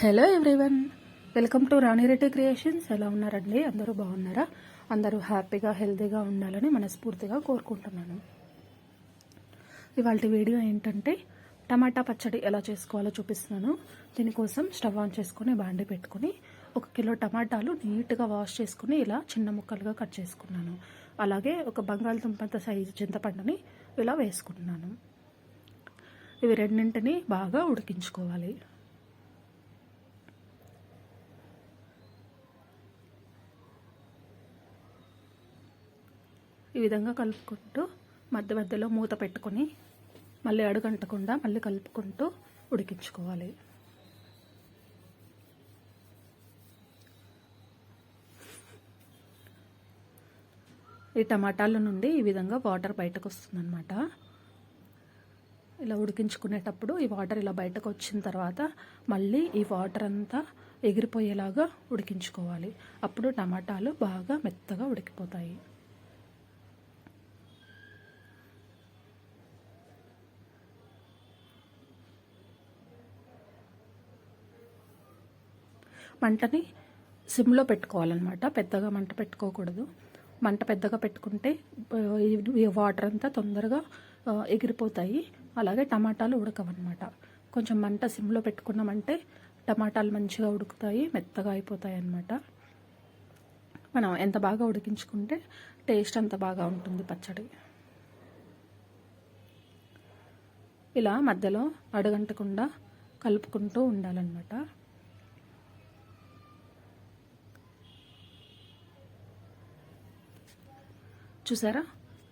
Hello everyone. Welcome to Rani Reddy creations. ఎలా ఉన్నారండి? అందరూ బాగున్నారా? అందరూ హ్యాపీగా హెల్తీగా ఉండాలని మనస్ఫూర్తిగా కోరుకుంటున్నాను. ఇవాళ వీడియో ఏంటంటే టమాటా పచ్చడి ఎలా చేసుకోవాలో చూపిస్తున్నాను. దీనికోసం స్టవ్ ఆన్ చేసుకుని బాండి పెట్టుకుని ఒక కిలో టమాటాలు నీట్గా వాష్ చేసుకుని ఇలా చిన్న ముక్కలుగా కట్ చేసుకున్నాను. అలాగే ఒక బంగాళదుంపంత సైజు చింతపండుని ఇలా వేసుకుంటున్నాను. ఇవి రెండింటిని బాగా ఉడికించుకోవాలి. ఈ విధంగా కలుపుకుంటూ మధ్య మధ్యలో మూత పెట్టుకొని మళ్ళీ అడుగంటకుండా మళ్ళీ కలుపుకుంటూ ఉడికించుకోవాలి. ఈ టమాటాల నుండి ఈ విధంగా వాటర్ బయటకు వస్తుందన్నమాట. ఇలా ఉడికించుకునేటప్పుడు ఈ వాటర్ ఇలా బయటకు వచ్చిన తర్వాత మళ్ళీ ఈ వాటర్ అంతా ఎగిరిపోయేలాగా ఉడికించుకోవాలి. అప్పుడు టమాటాలు బాగా మెత్తగా ఉడికిపోతాయి. మంటని సిమ్లో పెట్టుకోవాలన్నమాట. పెద్దగా మంట పెట్టుకోకూడదు. మంట పెద్దగా పెట్టుకుంటే వాటర్ అంతా తొందరగా ఎగిరిపోతాయి. అలాగే టమాటాలు ఉడకవన్నమాట. కొంచెం మంట సిమ్లో పెట్టుకున్నామంటే టమాటాలు మంచిగా ఉడుకుతాయి మెత్తగా అయిపోతాయి అన్నమాట మనం ఎంత బాగా ఉడికించుకుంటే టేస్ట్ అంత బాగా ఉంటుంది పచ్చడి. ఇలా మధ్యలో అడగంటకుండా కలుపుకుంటూ ఉండాలన్నమాట. చూసారా?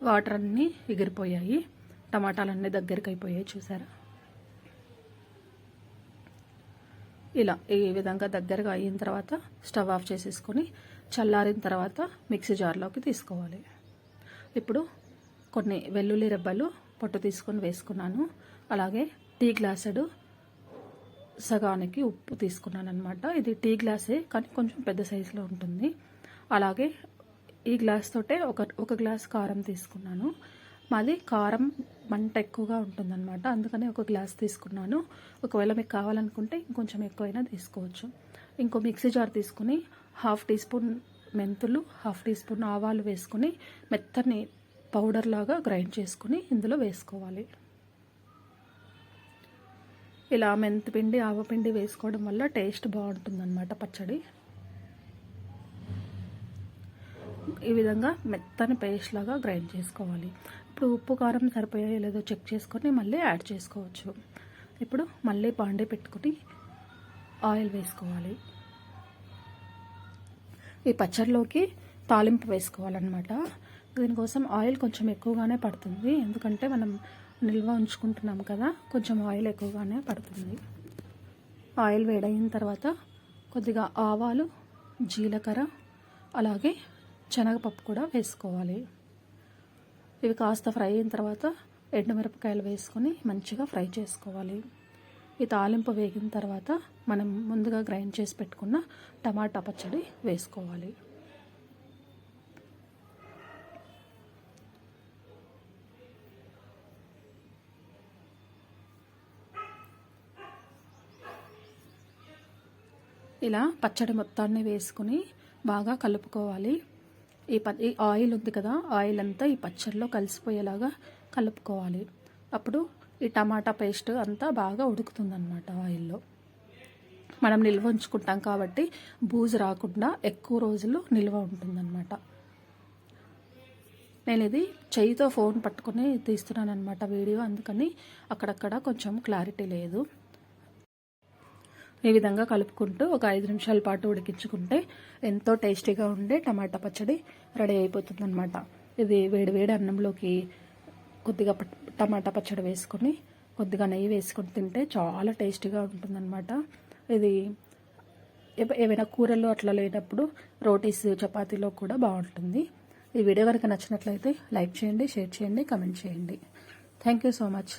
వాటర్ అన్నీ ఎగిరిపోయాయి. టమాటాలన్నీ దగ్గరికి అయిపోయాయి చూసారా? ఇలా ఈ విధంగా దగ్గరగా అయిన తర్వాత స్టవ్ ఆఫ్ చేసేసుకొని చల్లారిన తర్వాత మిక్సీ జార్లోకి తీసుకోవాలి. ఇప్పుడు కొన్ని వెల్లుల్లి రెబ్బలు పొట్టు తీసుకొని వేసుకున్నాను. అలాగే టీ గ్లాసుడు సగానికి ఉప్పు తీసుకున్నాను అనమాట ఇది టీ గ్లాసే కానీ కొంచెం పెద్ద సైజులో ఉంటుంది. అలాగే ఈ గ్లాస్ తోటే ఒక ఒక గ్లాస్ కారం తీసుకున్నాను. మాది కారం మంట ఎక్కువగా ఉంటుందన్నమాట. అందుకనే ఒక గ్లాస్ తీసుకున్నాను. ఒకవేళ మీకు కావాలనుకుంటే ఇంకొంచెం ఎక్కువైనా తీసుకోవచ్చు. ఇంకో మిక్సీ జార్ తీసుకుని హాఫ్ టీ స్పూన్ మెంతులు హాఫ్ టీ స్పూన్ ఆవాలు వేసుకుని మెత్తని పౌడర్ లాగా గ్రైండ్ చేసుకుని ఇందులో వేసుకోవాలి. ఇలా మెంతిపిండి ఆవపిండి వేసుకోవడం వల్ల టేస్ట్ బాగుంటుందన్నమాట పచ్చడి. ఈ విధంగా మెత్తని పేస్ట్ లాగా గ్రైండ్ చేసుకోవాలి. ఇప్పుడు ఉప్పు కారం సరిపోయాయో లేదో చెక్ చేసుకొని మళ్ళీ యాడ్ చేసుకోవచ్చు. ఇప్పుడు మళ్ళీ పాండే పెట్టుకుని ఆయిల్ వేసుకోవాలి. ఈ పచ్చడిలోకి తాలింపు వేసుకోవాలన్నమాట. దీనికోసం ఆయిల్ కొంచెం ఎక్కువగానే పడుతుంది. ఎందుకంటే మనం నిల్వ ఉంచుకుంటున్నాం కదా కొంచెం ఆయిల్ ఎక్కువగానే పడుతుంది. ఆయిల్ వేడైన తర్వాత కొద్దిగా ఆవాలు జీలకర్ర అలాగే శనగపప్పు కూడా వేసుకోవాలి. ఇవి కాస్త ఫ్రై అయిన తర్వాత ఎండుమిరపకాయలు వేసుకొని మంచిగా ఫ్రై చేసుకోవాలి. ఈ తాలింపు వేగిన తర్వాత మనం ముందుగా గ్రైండ్ చేసి పెట్టుకున్న టమాటా పచ్చడి వేసుకోవాలి. ఇలా పచ్చడి మొత్తాన్ని వేసుకుని బాగా కలుపుకోవాలి. ఈ ప ఈ ఆయిల్ ఉంది కదా ఆయిల్ అంతా ఈ పచ్చడిలో కలిసిపోయేలాగా కలుపుకోవాలి. అప్పుడు ఈ టమాటా పేస్ట్ అంతా బాగా ఉడుకుతుందనమాట ఆయిల్లో మనం నిల్వ ఉంచుకుంటాం కాబట్టి బూజు రాకుండా ఎక్కువ రోజులు నిల్వ ఉంటుందన్నమాట. నేను ఇది చేయితో ఫోన్ పట్టుకొని తీస్తున్నాను అనమాట వీడియో అందుకని అక్కడక్కడ కొంచెం క్లారిటీ లేదు. ఈ విధంగా కలుపుకుంటూ ఒక ఐదు నిమిషాల పాటు ఉడికించుకుంటే ఎంతో టేస్టీగా ఉండే టమాటా పచ్చడి రెడీ అయిపోతుంది అనమాట ఇది వేడి వేడి అన్నంలోకి కొద్దిగా టమాటా పచ్చడి వేసుకొని కొద్దిగా నెయ్యి వేసుకొని తింటే చాలా టేస్టీగా ఉంటుందన్నమాట. ఇది ఏవైనా కూరలు అట్లా లేనప్పుడు రోటీస్ చపాతీలో కూడా బాగుంటుంది. ఈ వీడియో కనుక నచ్చినట్లయితే లైక్ చేయండి షేర్ చేయండి కమెంట్ చేయండి. Thank you so much.